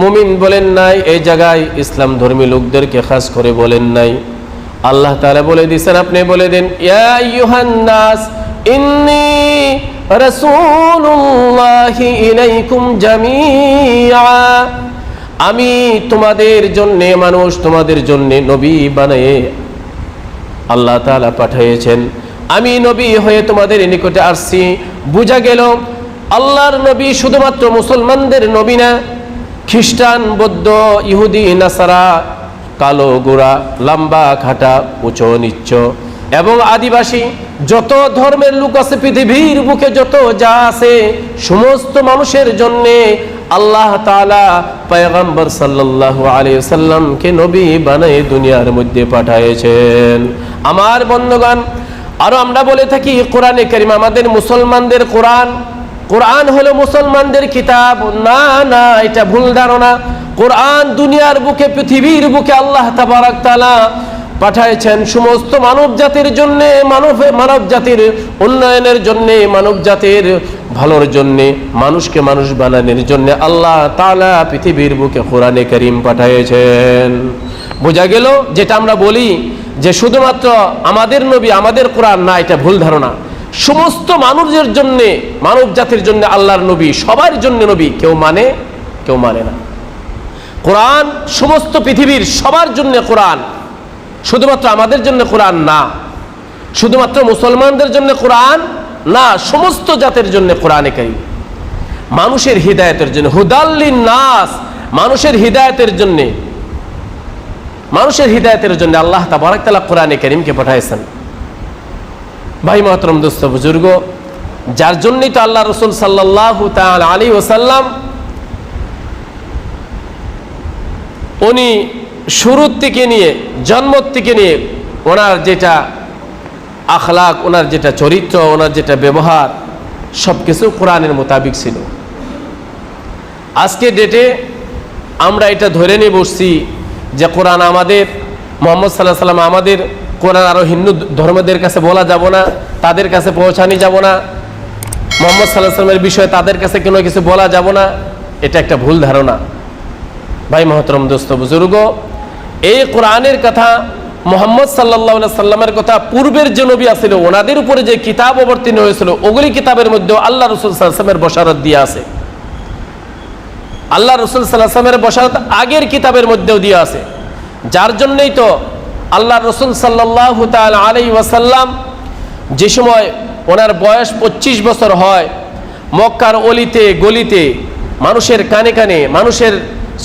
মুমিন বলেন নাই, এই জায়গায় ইসলাম ধর্মী লোকদেরকে খাস করে বলেন নাই। আল্লাহ তাআলা বলে দিয়েছেন, আপনি বলে দেন, ইয়া আইয়ুহান নাস ইন্নী জামিআ। আমি তোমাদের জন্যে মানুষ, তোমাদের জন্যে নবী বানিয়ে আল্লাহ তাআলা পাঠিয়েছেন। আমি নবী হয়ে তোমাদের নিকটে আসছি, বুঝা গেল, আল্লাহর নবী শুধুমাত্র মুসলমানদের নবী না খ্রিস্টান, বৌদ্ধ, ইহুদি, নাসারা, কালো গোড়া লম্বা, খাটা, উঁচু, নিচ্চ এবং আদিবাসী, যত ধর্মের লোক আছে, পৃথিবীর বুকে যত যা আছে, সমস্ত মানুষের জন্যে আল্লাহ তাআলা পয়গম্বর সাল্লাল্লাহু আলাইহি সাল্লামকে নবী বানিয়ে দুনিয়ার মধ্যে পাঠিয়েছেন আমার বন্ধুগণ, আরও আমরা বলে থাকি, কোরআনে কারিম আমাদের মুসলমানদের কোরআন কোরআন হলো মুসলমানদের কিতাব। না না, এটা ভুল ধারণা। কোরআন দুনিয়ার বুকে, পৃথিবীর বুকে আল্লাহ তাআলা পাঠাইছেন। সমস্ত মানব জাতির জন্য, মানব মানব জাতির উন্নয়নের জন্য, মানব জাতির ভালোর জন্য, মানুষকে মানুষ বানানোর জন্য আল্লাহ তালা পৃথিবীর বুকে কোরআনে করিম পাঠিয়েছেন বোঝা গেল, যেটা আমরা বলি যে শুধুমাত্র আমাদের নবী, আমাদের কোরআন না, এটা ভুল ধারণা। সমস্ত মানুষের জন্য, মানব জাতির জন্য আল্লাহর নবী, সবার জন্য নবী কেউ মানে কেউ মানে না। কোরআন সমস্ত পৃথিবীর সবার জন্য কোরআন, শুধুমাত্র আমাদের জন্য কোরআন না, শুধুমাত্র মুসলমানদের জন্য কোরআন না, সমস্ত জাতের জন্য কোরআনে কারিম। মানুষের হৃদায়তের জন্য হুদাল্লিন নাস মানুষের হৃদায়তের জন্য, মানুষের হৃদায়তের জন্য আল্লাহ তাবারাক তাআলা কোরআনে কারিমকে পাঠাইছেন। ভাই মহতরম দোস্ত, বুজুর্গ, যার জন্যই তো আল্লাহ রসুল সাল্লাহ আলী ওসাল্লাম উনি শুরুর থেকে নিয়ে, জন্মর থেকে নিয়ে ওনার যেটা আখলাক, ওনার যেটা চরিত্র, ওনার যেটা ব্যবহার সব কিছু কোরআনের মোতাবিক ছিল। আজকে ডেটে আমরা এটা ধরে নিয়ে বসছি যে কোরআন আমাদের, মোহাম্মদ সাল্লাহ সাল্লাম আমাদের কোরআন আরও হিন্দু ধর্মদের কাছে বলা যাব না, তাদের কাছে পৌঁছানি যাব না। মোহাম্মদ সাল্লাহ সাল্লামের বিষয়ে তাদের কাছে কোনো কিছু বলা যাব না, এটা একটা ভুল ধারণা। ভাই মহতরম দোস্ত, বুজুর্গ, এই কোরআনের কথা মোহাম্মদ সাল্লাহ সাল্লামের কথা পূর্বের যে নবী আছিল, ওনাদের উপরে যে কিতাব অবতীর্ণ হয়েছিল, ওগুলি কিতাবের মধ্যে আল্লাহ রসুল সাল্লামের বসারত দিয়ে আছে। আল্লাহ রসুল সাল্লাহামের বসারত আগের কিতাবের মধ্যেও দিয়ে আছে। যার জন্যই তো আল্লাহ রসুল সাল্লাহ তাল আলাই ওয়াসাল্লাম যে সময় ওনার বয়স ২৫ বছর হয়, মক্কার অলিতে, গলিতে মানুষের কানে কানে, মানুষের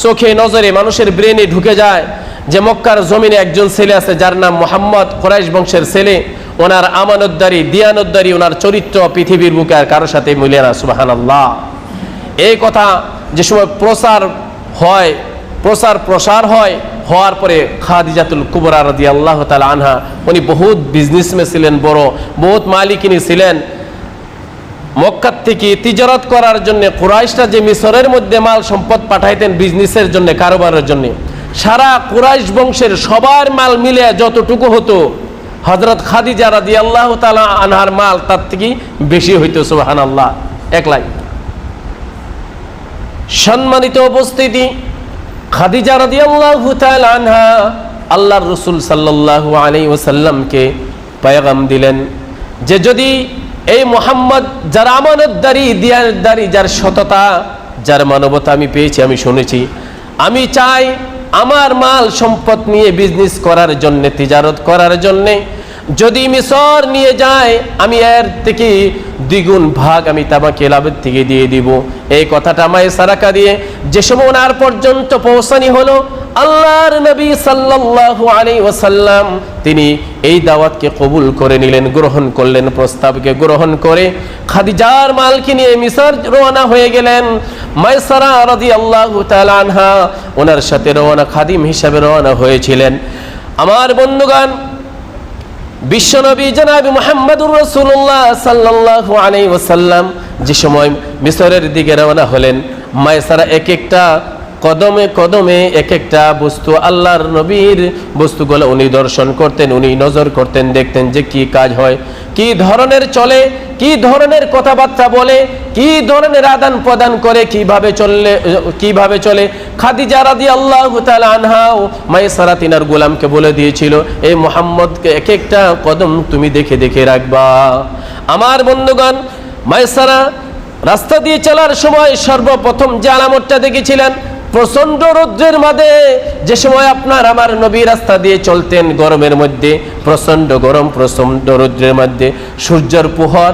চোখে নজরে, মানুষের ব্রেনে ঢুকে যায় যে মক্কার জমিনে একজন ছেলে আছে যার নাম মোহাম্মদ কোরাইশ বংশের ছেলে। ওনার আমানতদারি, দিয়ানতদারি, ওনার চরিত্র পৃথিবীর বুকে আর কারোর সাথে মিলে না সুবাহান আল্লাহ এই কথা যে সময় প্রচার হয় প্রচার প্রসার হয় হওয়ার পরে খাদিজাতুল কুবরা রদি আল্লাহ তালা আনহা, উনি বহুত বিজনেসম্যান ছিলেন, বড়, বহুত মালিকিনী ছিলেন। মক্কার থেকে তিজারত করার জন্য কুরাইশরা যে মিশরের মধ্যে মাল সম্পদ পাঠাইতেন বিজনেসের জন্য, কারোবারের জন্য, সারা কুরাইশ বংশের সবার মাল মিলে যতটুকু হতো হজরত খাদিজা রাদি আল্লাহ তালা আনহার মাল তার থেকে বেশি হইতো সুবাহান আল্লাহ একলাই সম্মানিত উপস্থিতি খাদিজা রাদি আনহা আল্লাহর রসুল সাল্লাল্লাহু আলী ওসাল্লামকে পয়গাম দিলেন যে যদি এই মোহাম্মদ যার আমানতদারি দিয়ারদারি যার সততা, যার মানবতা আমি পেয়েছি, আমি শুনেছি, আমি চাই আমার মাল সম্পদ নিয়ে বিজনেস করার জন্যে, তিজারত করার জন্যে, যদি মিশর নিয়ে যায়, আমি এর থেকে দ্বিগুণ ভাগ আমি তামাকে লাভের থেকে দিয়ে দিব। এই কথাটা আমায় সারাকা দিয়ে যে ওনার পর্যন্ত পৌঁছানি হলো, আল্লাহর নবী সাল্লাল্লাহু আলাইহি ওয়াসাল্লাম তিনি এই দাওয়াতকে কবুল করে নিলেন, গ্রহণ করলেন, প্রস্তাবকে গ্রহণ করে খাদিজার মালকে নিয়ে মিশর রওনা হয়ে গেলেন। মাইসারা রাদিয়াল্লাহু তাআলা আনহা ওনার সাথে রওনা, খাদিম হিসাবে রওনা হয়েছিলেন। আমার বন্ধুগণ বিশ্বনবী জনাবি মোহাম্মদুর রসুল্লাহ সাল্লাহ আলাই ওসাল্লাম যে সময় মিশরের দিকে রওনা হলেন মায়েসারা এক একটা কদমে কদমে এক একটা বস্তু আল্লাহর নবীর বস্তুগুলো উনি দর্শন করতেন, উনি নজর করতেন, দেখতেন যে কি কাজ হয়, কি ধরনের চলে, কি ধরনের কথাবার্তা বলে, কি ধরনের আদান প্রদান করে, কীভাবে চললে, কীভাবে চলে। খাদিজা রাদি আল্লাহ আনহাও মাইসারা তিনার গোলামকে বলে দিয়েছিল এই মোহাম্মদকে এক একটা কদম তুমি দেখে দেখে রাখবা। আমার বন্ধুগণ, মাইসারা রাস্তা দিয়ে চলার সময় সর্বপ্রথম যে আলামতটা দেখেছিলেন প্রচণ্ড রৌদ্রের মাঝে যে সময় আপনার আমার নবী রাস্তা দিয়ে চলতেন গরমের মধ্যে প্রচণ্ড গরম প্রচণ্ড রৌদ্রের মধ্যে, সূর্যের পোহর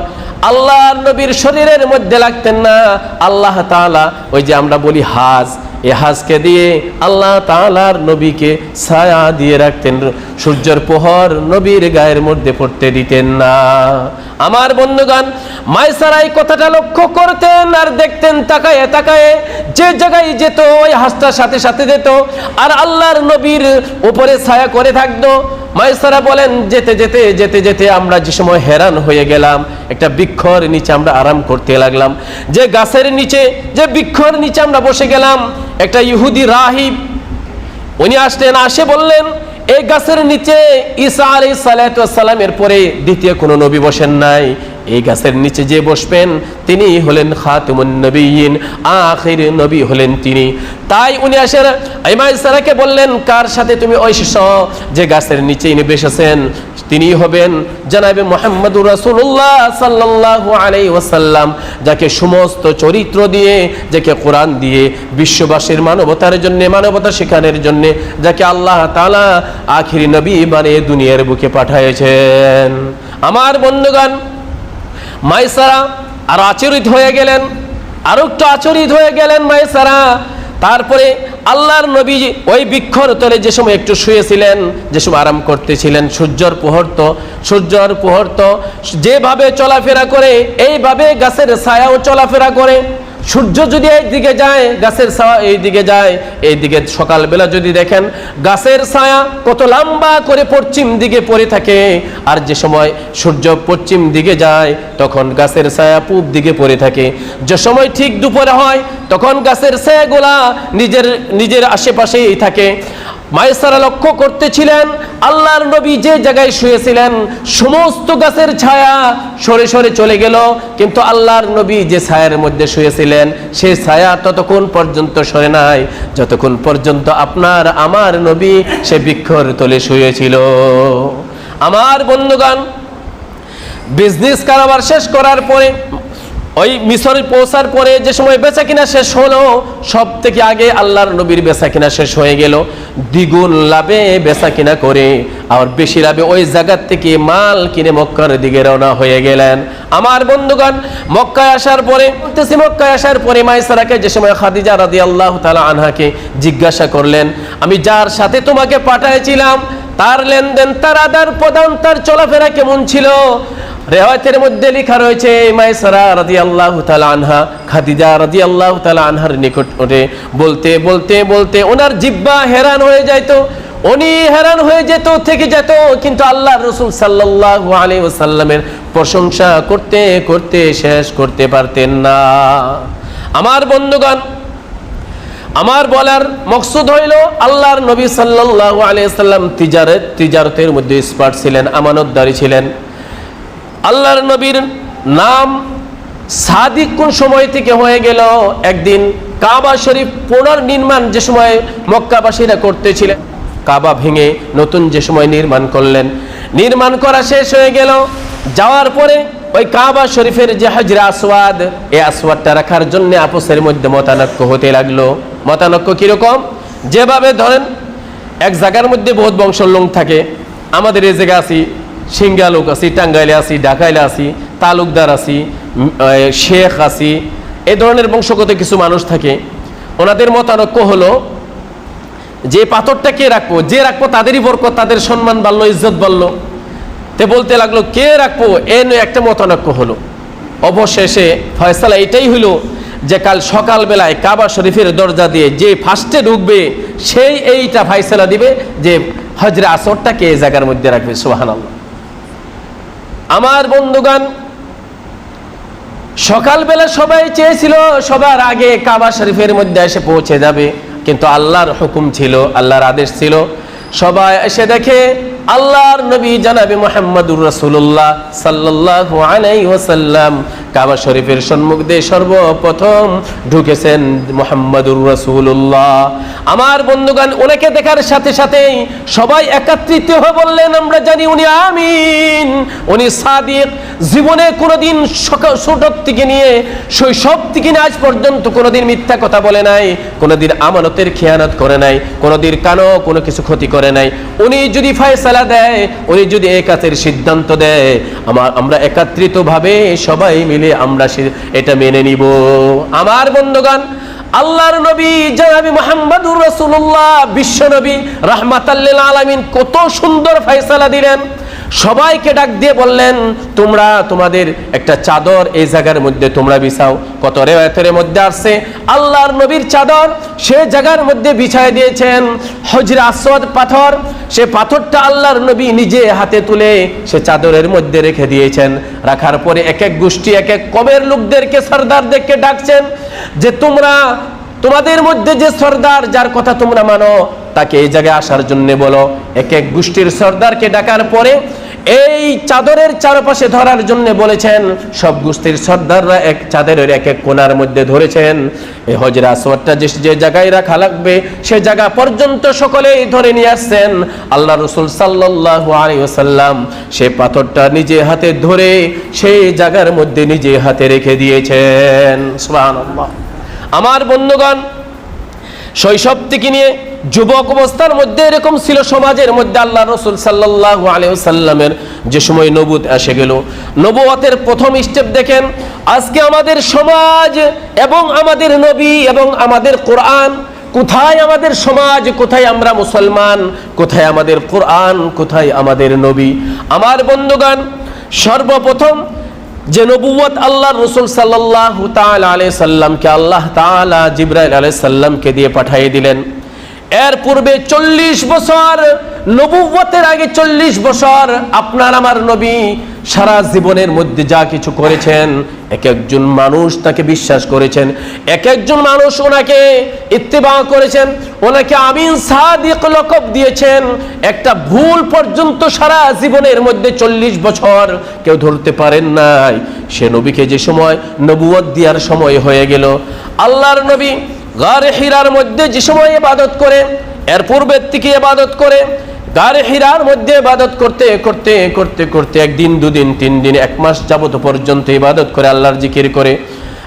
আল্লাহ নবীর শরীরের মধ্যে লাগতেন না। আল্লাহ তালা ওই যে আমরা বলি হাজ এ হাজকে দিয়ে আল্লাহ তাআলার নবীকে ছায়া দিয়ে রাখতেন, সূর্যের পোহর নবীর গায়ের মধ্যে পড়তে দিতেন না। আমার বন্ধুগান মাইসারা এই কথাটা লক্ষ্য করতেন আর দেখতেন তাকায়ে তাকায়ে যে জায়গায় যেত, ওই হাঁসটার সাথে সাথে যেত আর আল্লাহর নবীর উপরে ছায়া করে থাকতো। মাইসারা বলেন, যেতে যেতে যেতে যেতে আমরা যে সময় হেরান হয়ে গেলাম, একটা বৃক্ষর নিচে আমরা আরাম করতে লাগলাম। যে গাছের নিচে, যে বৃক্ষর নিচে আমরা বসে গেলাম একটা ইহুদি রাহিব, উনি আসলেন, আসে বললেন এই গাছের নিচে ঈসা আলী সালামের পরে দ্বিতীয় কোনো নবী বসেন নাই। এই গাছের নিচে যে বসবেন, তিনি হলেন খাতুমুন নবীন, আখির নবী হলেন তিনি। তাই উনি আসেন ইমাম সারাকে বললেন, কার সাথে তুমি ওই যে গাছের নিচে ইনি বসেছেন তিনি হবেন জানাবে মোহাম্মদুর রাসূলুল্লাহ সাল্লাল্লাহু আলাইহি ওয়াসাল্লাম, যাকে সমস্ত চরিত্র দিয়ে, যাকে কোরআন দিয়ে, বিশ্ববাসীর মানবতার জন্য, মানবতা শেখানোর জন্য, যাকে আল্লাহ তাআলা আখিরি নবী বানিয়ে দুনিয়ার বুকে পাঠিয়েছেন আমার বন্ধুগণ, মাইসারা আর আচরিত হয়ে গেলেন, আরও একটু আচরিত হয়ে গেলেন মাইসারা। তারপরে আল্লাহর নবী ওই বৃক্ষর তলে যে সময় একটু শুয়েছিলেন, যে সময় আরাম করতেছিলেন, সূর্যর পোহরত সূর্যর পোহরত যেভাবে চলাফেরা করে, এইভাবে গাছের ছায়াও চলাফেরা করে। সূর্য যদি এই দিকে যায়, গাছের ছায়া এই দিকে যায়, এই দিকে সকালবেলা যদি দেখেন, গাছের ছায়া কত লম্বা করে পশ্চিম দিকে পড়ে থাকে, আর যে সময় সূর্য পশ্চিম দিকে যায়, তখন গাছের ছায়া পূব দিকে পড়ে থাকে। যে সময় ঠিক দুপুরে হয়, তখন গাছের ছায়াগুলা নিজের নিজের আশেপাশেই থাকে। মায়েসারা লক্ষ্য করতেছিলেন, আল্লাহর নবী যে জায়গায় শুয়েছিলেন, সমস্ত গাছের ছায়া সরে সরে চলে গেল, কিন্তু আল্লাহর নবী যে ছায়ার মধ্যে শুয়েছিলেন, সে ছায়া ততক্ষণ পর্যন্ত সরে নাই। যতক্ষণ পর্যন্ত আপনার, আমার নবী সে বৃক্ষর তলে শুয়েছিল। আমার বন্ধুগান বিজনেস কারবার শেষ করার পরে ওই মিশরে পৌঁছার পরে যে সময় বেচা কিনা শেষ হলো, সব থেকে আগে আল্লাহর নবীর বেচা কিনা শেষ হয়ে গেল। দ্বিগুণ লাভে বেচা কিনা করে আর বেশি লাভে ওই জায়গার থেকে মাল কিনে মক্কার দিকে রওনা হয়ে গেলেন। আমার বন্ধুগণ, মক্কায় আসার পরে, বলতেছি মক্কায় আসার পরে মাইসারাকে যে সময় খাদিজা রাদি আল্লাহ তালা আনহাকে জিজ্ঞাসা করলেন, আমি যার সাথে তোমাকে পাঠাইছিলাম, তার লেনদেন, তার আদার প্রদান তার চলাফেরা কেমন ছিল? রেওয়ায়তের মধ্যে লেখা রয়েছে মাইসারা রাদি আল্লাহ আনহা, খাদিজা রাদি আল্লাহ আনহার নিকট নিকটে বলতে বলতে বলতে ওনার জিব্বা হেরান হয়ে যাইতো, উনি হেরান হয়ে যেত, থেকে যেত, কিন্তু আল্লাহ রসুল সাল্লাহ আলী ওসাল্লামের প্রশংসা করতে করতে শেষ করতে পারতেন না। আমার বন্ধুগণ, আমার বলার মকসুদ হইল, আল্লাহর নবী সাল্লাল্লাহু আলাইহি সাল্লাম তিজারত, তিজারতের মধ্যে স্পার্ট ছিলেন, আমানতদারি ছিলেন। আল্লাহর নবীর নাম সাদিক কোন সময় থেকে হয়ে গেল? একদিন কাবা শরীফ পুনর্নির্মাণ যে সময় মক্কাবাসীরা করতেছিলেন, কাবা ভেঙে নতুন যে সময় নির্মাণ করলেন। নির্মাণ করা শেষ হয়ে গেল। যাওয়ার পরে ওই কাবা শরীফের যে হাজরা আসওয়াদ, এই আসওয়াদটা রাখার জন্য আপসের মধ্যে মতানক্য হতে লাগল। মতানক্য কীরকম? যেভাবে ধরেন, এক জায়গার মধ্যে বহুত বংশ লোক থাকে, আমাদের এই জায়গা আছি সিঙ্গা লোক আছি, টাঙ্গাইলে আছি, ঢাকাইলে আছি, তালুকদার আছি শেখ আছি, এ ধরনের বংশগত কিছু মানুষ থাকে। ওনাদের মতানক্য হলো, যে পাথরটা কে রাখব, যে রাখব তাদেরই বরকত, তাদের সম্মান বাড়লো, ইজ্জত বাড়লো। তে বলতে লাগল, কে রাখব, এ একটা মতানক্য হলো। অবশেষে ফয়সালা এটাই হলো যে কাল সকালবেলায় কাবা শরীফের দরজা দিয়ে যে ফার্স্টে ঢুকবে, সেই এইটা ফয়সালা দিবে যে হজরা আসরটাকে এই জায়গার মধ্যে রাখবে সোহান আমার বন্ধুগান সকালবেলা সবাই চেয়েছিল সবার আগে কাবা শরীফের মধ্যে এসে পৌঁছে যাবে, কিন্তু আল্লাহর হুকুম ছিল, আল্লাহর আদেশ ছিল। সবাই এসে দেখে আল্লাহর নবী জানাবে মোহাম্মদুর রসুল্লাহ সাল্লাহ আলাই ওয়াসাল্লাম। কাবা শরীফের সম্মুখ দিয়ে সর্বপ্রথম ঢুকেছেন মোহাম্মদুর রাসূলুল্লাহ। আমার বন্ধুগান ওনাকে দেখার সাথে সাথেই সবাই একত্রিত বললেন, আমরা জানি উনি আমিন। উনি সাদিক জীবনে কোনোদিন ছোট থেকে নিয়ে শৈশব থেকে নিয়ে আজ পর্যন্ত কোনোদিন মিথ্যা কথা বলে নাই, কোনোদিন আমানতের খেয়ানত করে নাই, কোনোদিন কানো কোনো কিছু ক্ষতি করে নাই। উনি যদি ফায়সালা দেয়, উনি যদি একাতের সিদ্ধান্ত দেয় আমার আমরা একত্রিতভাবে সবাই মিলে আমরা সে- এটা মেনে নিব। আমার বন্ধুগণ, আল্লাহর নবী, জানাবি মোহাম্মদুর রসুল্লাহ বিশ্ব নবী রাহমাতাল্লিল আলামিন কত সুন্দর ফয়সালা দিলেন। সবাইকে ডাক দিয়ে বললেন, তোমরা তোমাদের একটা চাদর এই জায়গার মধ্যে তোমরা বিছাও। কত রেওয়ায়তের মধ্যে আসছে, আল্লাহর নবীর চাদর সে জায়গার মধ্যে বিছায় দিয়েছেন। হজরে আসওয়াদ পাথর, সে পাথরটা আল্লাহর নবী নিজে হাতে তুলে সে চাদরের মধ্যে রেখে দিয়েছেন। রাখার পরে এক এক গোষ্ঠী, এক এক কবের লোকদেরকে সর্দারদেরকে ডাকছেন যে, তোমরা তোমাদের মধ্যে যে সর্দার, যার কথা তোমরা মানো তাকে এই জায়গায় আসার জন্য বলো। এক এক গোষ্ঠীর সর্দারকে ডাকার পরে এই চাদরের চারপাশে ধরার জন্য বলেছেন, সব গোষ্ঠীর সর্দাররা এক চাদরের এক এক কোনার মধ্যে ধরেছেন। এই হজরা আসওয়াদটা যে যে জায়গায় রাখা লাগবে, সে জায়গা পর্যন্ত সকলেই ধরে নিয়ে আসছেন। আল্লাহ রসুল সাল্লাল্লাহু আলাইহি ওয়াসাল্লাম সে পাথরটা নিজে হাতে ধরে সেই জায়গার মধ্যে নিজে হাতে রেখে দিয়েছেন। আমার বন্ধুগণ, শৈশব থেকে নিয়ে যুবক অবস্থার মধ্যে এরকম ছিল সমাজের মধ্যে আল্লাহ রসুল সাল্লাহ আলাইসাল্লামের যে সময় নবুত এসে গেল। নবুয়তের প্রথম স্টেপ দেখেন, আজকে আমাদের সমাজ এবং আমাদের নবী এবং আমাদের কোরআন, কোথায় আমাদের সমাজ, কোথায় আমরা মুসলমান, কোথায় আমাদের কোরআন, কোথায় আমাদের নবী? আমার বন্ধুগান সর্বপ্রথম যে নবুয়ত আল্লাহ রসুল সাল্লাহ আলাই সাল্লামকে আল্লাহ তালা জিব্রাইল আলাই সাল্লামকে দিয়ে পাঠিয়ে দিলেন। এর পূর্বে চল্লিশ বছর নবুয়তের আগে চল্লিশ বছর আপনার আমার নবী সারা জীবনের মধ্যে যা কিছু করেছেন, এক একজন মানুষ তাকে বিশ্বাস করেছেন, এক একজন মানুষ ওনাকে ইত্তেবা করেছেন, ওনাকে আমিন সাদিক লকব দিয়েছেন। একটা ভুল পর্যন্ত সারা জীবনের মধ্যে চল্লিশ বছর কেউ ধরতে পারেন নাই। সে নবীকে যে সময় নবুয়ত দেওয়ার সময় হয়ে গেল, আল্লাহর নবী গারে হীরার মধ্যে যে সময় ইবাদত করে, এর পূর্বের থেকে ইবাদত করে, গারে হীরার মধ্যে ইবাদত করতে করতে করতে করতে একদিন, দুদিন, তিন দিন, এক মাস যাবত পর্যন্ত ইবাদত করে আল্লাহর জিকির করে।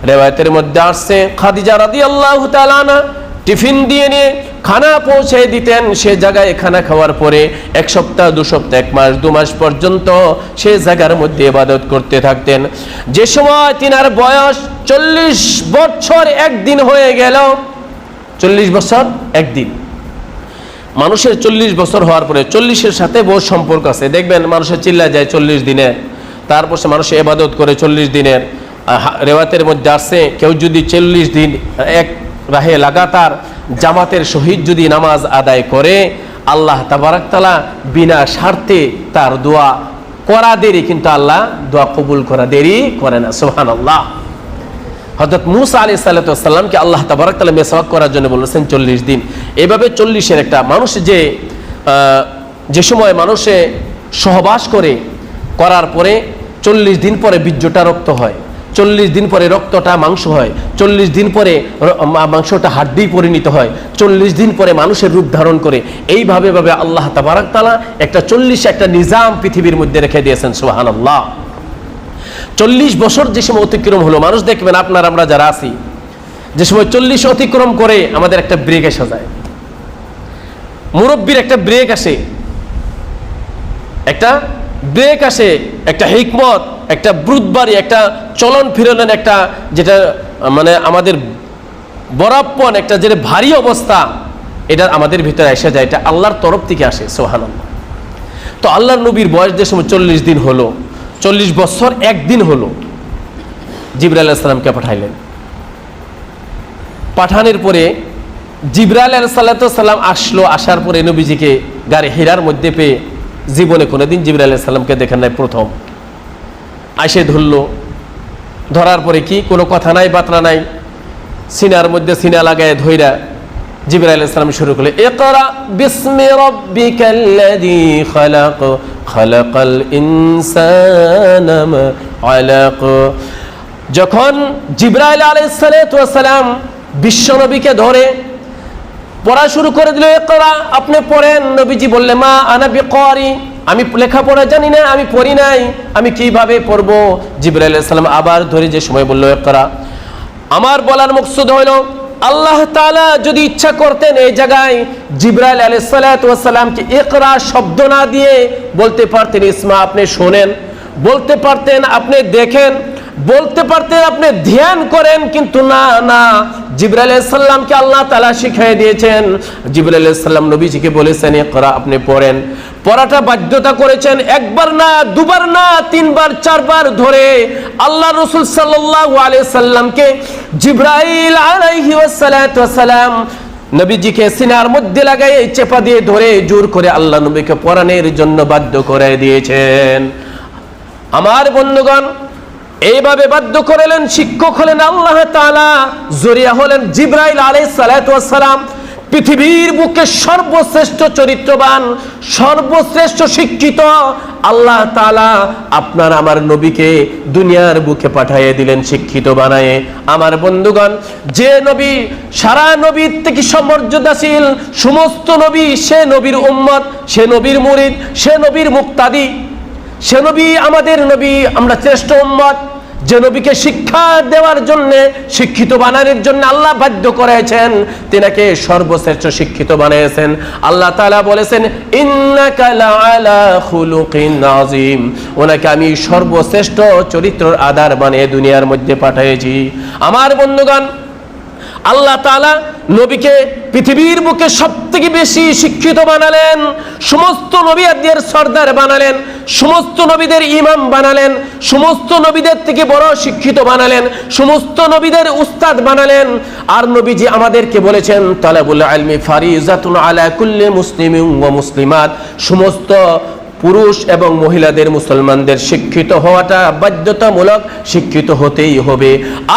রেওয়ায়তের মধ্যে আসছে, খাদিজা রাদি আল্লাহ তালানা টিফিন দিয়ে নিয়ে খানা পৌঁছে দিতেন সে জায়গায় খানা খাওয়ার পরে এক সপ্তাহ, দু সপ্তাহ, এক মাস, দু মাস পর্যন্ত সে জায়গার মধ্যে ইবাদত করতে থাকতেন। যে সময় তিনার বয়স চল্লিশ বছর একদিন হয়ে গেল, চল্লিশ বছর একদিন। মানুষের চল্লিশ বছর হওয়ার পরে চল্লিশের সাথে বহু সম্পর্ক আছে। দেখবেন, মানুষের চিল্লা যায় চল্লিশ দিনের। তারপর সে মানুষ এবাদত করে চল্লিশ দিনের। রেওয়াতের মধ্যে আসছে কেউ যদি চল্লিশ দিন এক রাহে লাগাতার জামাতের শহীদ যদি নামাজ আদায় করে, আল্লাহ তাবারাকতালা বিনা স্বার্থে তার দোয়া করা দেরি, কিন্তু আল্লাহ দোয়া কবুল করা দেরি করে না। সোহান আল্লাহ হজরত মুসা আলী সাল্লাতামকে আল্লাহ তাবারাক তালা মেসওয়াক করার জন্য বলেছেন চল্লিশ দিন। এভাবে চল্লিশের একটা মানুষ যে যে সময় মানুষে সহবাস করে, করার পরে চল্লিশ দিন পরে বীর্যটা রক্ত হয়। চল্লিশ দিন পরে রক্তটা মাংস হয়, চল্লিশ দিন পরে মাংসটা হাড্ডি পরিণত হয়, চল্লিশ দিন পরে মানুষের রূপ ধারণ করে। এইভাবে ভাবে আল্লাহ তাবারাক তালা একটা চল্লিশ একটা নিজাম পৃথিবীর মধ্যে রেখে দিয়েছেন সোহান আল্লাহ চল্লিশ বছর যে সময় অতিক্রম হলো, মানুষ দেখবেন আপনার, আমরা যারা আছি, যে সময় চল্লিশ অতিক্রম করে আমাদের একটা ব্রেক এসে যায়। মুরব্বীর একটা ব্রেক আসে। একটা ব্রেক আসে, একটা হিকমত একটা ব্রুদবাড়ি একটা চলন ফিরনের একটা যেটা মানে আমাদের বরাপ্পন, একটা যেটা ভারী অবস্থা, এটা আমাদের ভিতরে এসে যায়, এটা আল্লাহর তরফ থেকে আসে সোহানন্দ তো আল্লাহর নবীর বয়স যে সময় চল্লিশ দিন হলো, চল্লিশ বছর একদিন হলো জিবরা আলাইসাল্লামকে পাঠাইলেন। পাঠানোর পরে জিব্রাইল সাল্লাম আসলো, আসার পরে নবীজিকে গাড়ি হীরার মধ্যে পেয়ে জীবনে কোনোদিন জিব্রাইল সাল্লামকে দেখেন নাই প্রথম। আইসে ধরলো। ধরার পরে কি? কোনো কথা নাই বাতরা নাই। সিনার মধ্যে সিনা লাগায় ধইরা জিব্রাইল সালাম শুরু করলে, ইকরা বিসমি রাব্বিকাল্লাযী খালাক, খালাকাল ইনসানা আলাক। যখন জিব্রাইল আলাইহিস সালাতু ওয়াস সালাম বিশ্বনবীকে ধরে, পড়া শুরু করে দিল, ইকরা, আপনি পড়েন। নবীজি বললে মা আনা বিকারি আমি লেখাপড়া জানি না, আমি পড়ি নাই। আমি কীভাবে পড়ব? জিব্রাইল আলাইহিস সালাম আবার ধরে যে সময় বলল করা। আমার বলার মকসুদ হইল, আল্লাহ তালা যদি ইচ্ছা করতেন এই জায়গায় জিব্রাইল আলাইসালামকে একরা শব্দ না দিয়ে বলতে পারতেন, ইসমা আপনি শোনেন। বলতে পারতেন, আপনি দেখেন। বলতে পারতেন আপনি ধ্যান করেন, কিন্তু না না। জিব্রাইল সাল্লামকে আল্লাহ তালা শিখিয়ে দিয়েছেন। সাল্লাম নবীজিকে বলেছেন একরা আপনি পড়েন। পড়াটা বাধ্যতা করেছেন, একবার না, দুবার না, তিনবার, চারবার ধরে আল্লাহ রসুল সাল্লাহ সাল্লামকে জিব্রাইল আলাইহি ওয়াসালাম নবীজিকে সিনার মধ্যে লাগাই চেপা দিয়ে ধরে জোর করে আল্লাহ নবীকে পড়ানোর জন্য বাধ্য করে দিয়েছেন। আমার বন্ধুগণ এইভাবে বাধ্য করেলেন শিক্ষক হলেন আল্লাহ জরিয়া হলেন জিব্রাইল সালাম। পৃথিবীর বুকে সর্বশ্রেষ্ঠ চরিত্রবান, সর্বশ্রেষ্ঠ শিক্ষিত আল্লাহ আপনার আমার নবীকে দুনিয়ার বুকে পাঠিয়ে দিলেন শিক্ষিত বানায়ে। আমার বন্ধুগণ, যে নবী, সারা নবীর থেকে সমর্যাদাশীল, সমস্ত নবী সে নবীর উম্মত, সে নবীর মুরিদ, সে নবীর মুক্তাদি। সে নবী আমাদের নবী, আমরা শ্রেষ্ঠ উম্মত। যে নবীকে শিক্ষা দেওয়ার জন্য, শিক্ষিত বানানোর জন্য আল্লাহ বাধ্য করেছেন, তিনাকে সর্বশ্রেষ্ঠ শিক্ষিত বানিয়েছেন। আল্লাহ তাআলা বলেছেন আযীম। ওনাকে আমি সর্বশ্রেষ্ঠ চরিত্রের আধার বানিয়ে দুনিয়ার মধ্যে পাঠিয়েছি। আমার বন্ধুগণ আল্লাহ তাআলা নবীকে পৃথিবীর বুকে সব থেকে বেশি শিক্ষিত বানালেন, সমস্ত নবীদের সর্দার বানালেন, সমস্ত নবীদের ইমাম বানালেন, সমস্ত নবীদের থেকে বড় শিক্ষিত বানালেন, সমস্ত নবীদের উস্তাদ বানালেন। আর নবীজি আমাদেরকে বলেছেন, তালাবুল আলমি ফারিজাতুন আলা কুল্লি মুসলিমিন ওয়া মুসলিমাত। সমস্ত পুরুষ এবং মহিলাদের মুসলমানদের শিক্ষিত হওয়াটা বাধ্যতামূলক, শিক্ষিত হতেই হবে।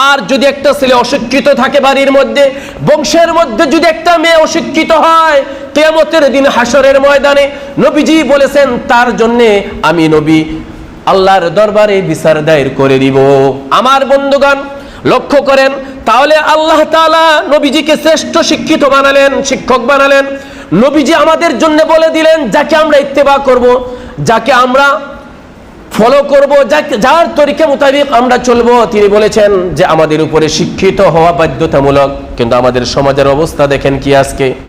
আর যদি একটা ছেলে অশিক্ষিত থাকে বাড়ির মধ্যে, বংশের মধ্যে যদি একটা মেয়ে অশিক্ষিত হয়, কেয়ামতের দিন হাসরের ময়দানে নবীজি বলেছেন, তার জন্যে আমি নবী আল্লাহর দরবারে বিচার দায়ের করে দিব। আমার বন্ধুগণ, লক্ষ্য করেন, তাহলে আল্লাহ তাআলা নবীজিকে শ্রেষ্ঠ শিক্ষিত বানালেন, শিক্ষক বানালেন। নবীজি আমাদের জন্য বলে দিলেন, যাকে আমরা ইত্তেবা করব, যাকে আমরা ফলো করব, যাকে যার তরিকে মোতাবেক আমরা চলবো। তিনি বলেছেন যে আমাদের উপরে শিক্ষিত হওয়া বাধ্যতামূলক, কিন্তু আমাদের সমাজের অবস্থা দেখেন কি আজকে।